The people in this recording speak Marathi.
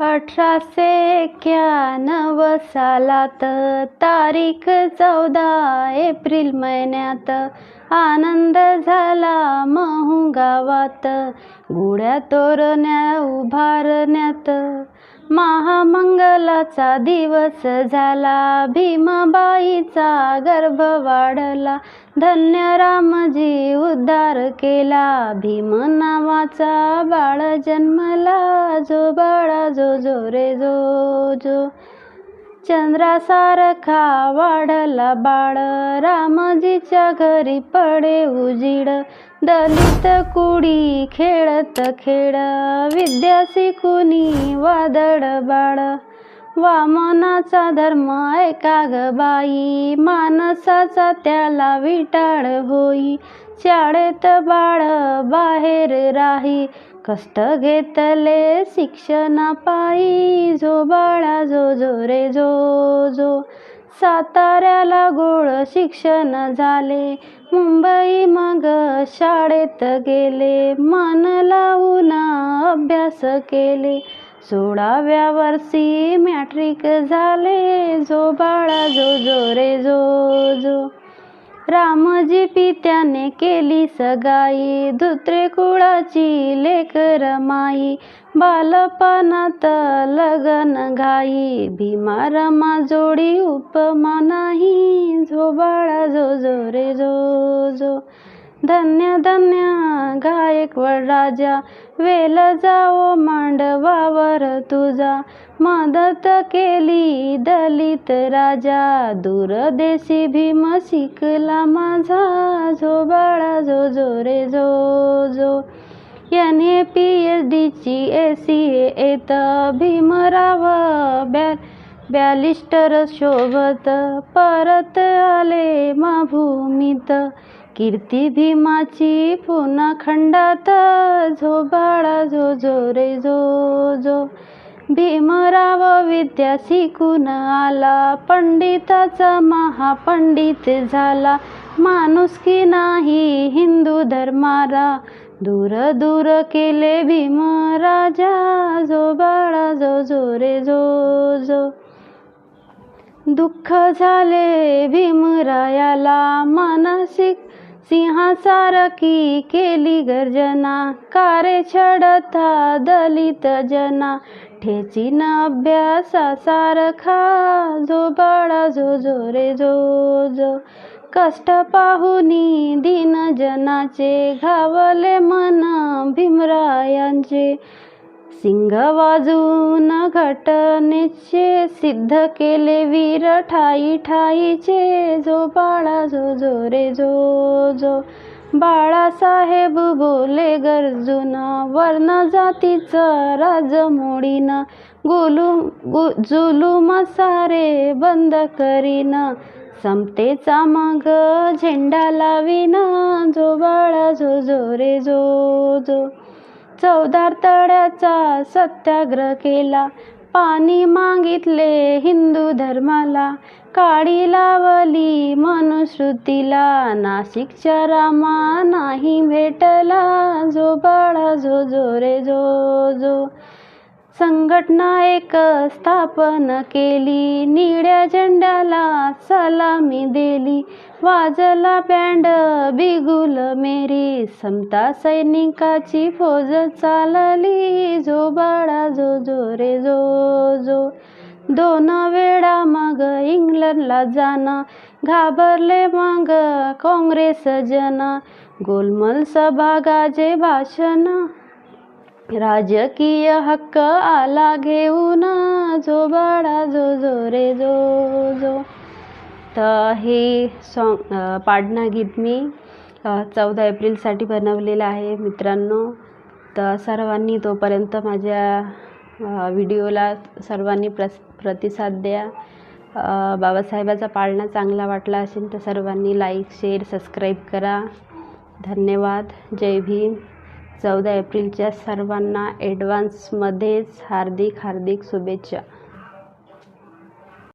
अठराशे एक्क्याण्णव सालात तारीख चौदा एप्रिल महिन्यात आनंद झाला महू गावात गुढ्या तोरण्या उभारण्यात महामंगलाचा दिवस झाला. भीमाबाईचा गर्भ वाढला. धन्य रामजी उद्धार केला. भीम नावाचा बाळ जन्मला. जो बाळा जो जो रे जो जो. चंद्रासारखा वाढला बाळ. रामजीच्या घरी पडे उजीड. दलित कुडी खेळत खेळ विद्या शिकुनी वादळ बाळ. वामनाचा धर्म ऐका ग बाई माणसाचा त्याला विटाळ होई. शाळेत बाळ बाहेर राही कष्ट घेतले शिक्षणा पायी. जो बाळा जो जो रे जो जो साताऱ्याला गोळ शिक्षण झाले. मुंबई मग शाळेत गेले मन लावून अभ्यास केले. सोळाव्या वर्षी मॅट्रिक झाले जो बाळा जो जो रे जो जो. रामजी पित्याने केली सगाई धुत्रे कुळाची लेकर माई बालपणात लगन घाई भीमा रमा जोडी उपमा नाही झोबाळा जो जो रे जो जो. धन्य धन्य गायकवाड राजा. वेल जाओ मांडवावर तुझा. मदत केली दलित राजा. दूरदेशी भीम शिकला माझा. जो बाळा जो जो रे जो जो. याने पी एच डीची ए सी येत भीमराव बॅ बॅलिस्टर शोभत परत आले माभूमीत कीर्ती भीमाची पुन्हा खंडात झोबाळा जो जो रे जो जो. भीमराव विद्या शिकून आला? पंडिताचा महापंडित झाला. माणुसकी नाही? हिंदू धर्माला. दूर दूर केले भीम राजा जो बाळा जो जो रे जो जो. दुःख झाले भीमरायाला मानसिक सिंहासारखी केली गर्जना. कारे छडता दलित जना. ठेचीन अभ्यासासारखा जो बाळा जो जो रे जो जो. कष्ट पाहुनी दिन जनाचे. घावले मन भीमरायांचे. सिंह वाजून घटनेचे सिद्ध केले वीर ठाई ठाईचे. जो बाळा जो जो रे जो जो. बाळासाहेब बोले गरजून वर्ण जातीचा राज मोडीना. गुलू गु जुलूम सारे बंद करीना. समतेचा मग झेंडा लावीना. जो बाळा जो जो रे जो जो. चौदार तळ्याचा सत्याग्रह केला. पाणी मागितले हिंदू धर्माला. काळी लावली मनुश्रुतीला. नाशिकच्या रामा नाही भेटला. जो बाळा जो जो रे जो जो. संघटना एक स्थापन केली. निळ्या झेंड्याला सलामी दिली. वाजला बँड बिगुल मेरी. समता सैनिकाची फौज चालली. जो बाळा जो जो रे जो जो. दोन वेळा मग इंग्लंडला जाणं. घाबरले मग काँग्रेस जन. गोलमल सभा गाजे भाषण. राजकीय हक्क आला घेऊन जो बाळा जो जो रे जो जो. तर हे सॉन्ग पाडणा गीत मी चौदा एप्रिलसाठी बनवलेलं आहे मित्रांनो. तर सर्वांनी तोपर्यंत माझ्या व्हिडिओला सर्वांनी प्रस प्रतिसाद द्या. बाबासाहेबाचा पाळणा चांगला वाटला असेल तर सर्वांनी लाईक शेअर सबस्क्राईब करा. धन्यवाद. जय भीम. चौदा एप्रिलच्या सर्वांना ॲडव्हान्समध्येच हार्दिक हार्दिक शुभेच्छा.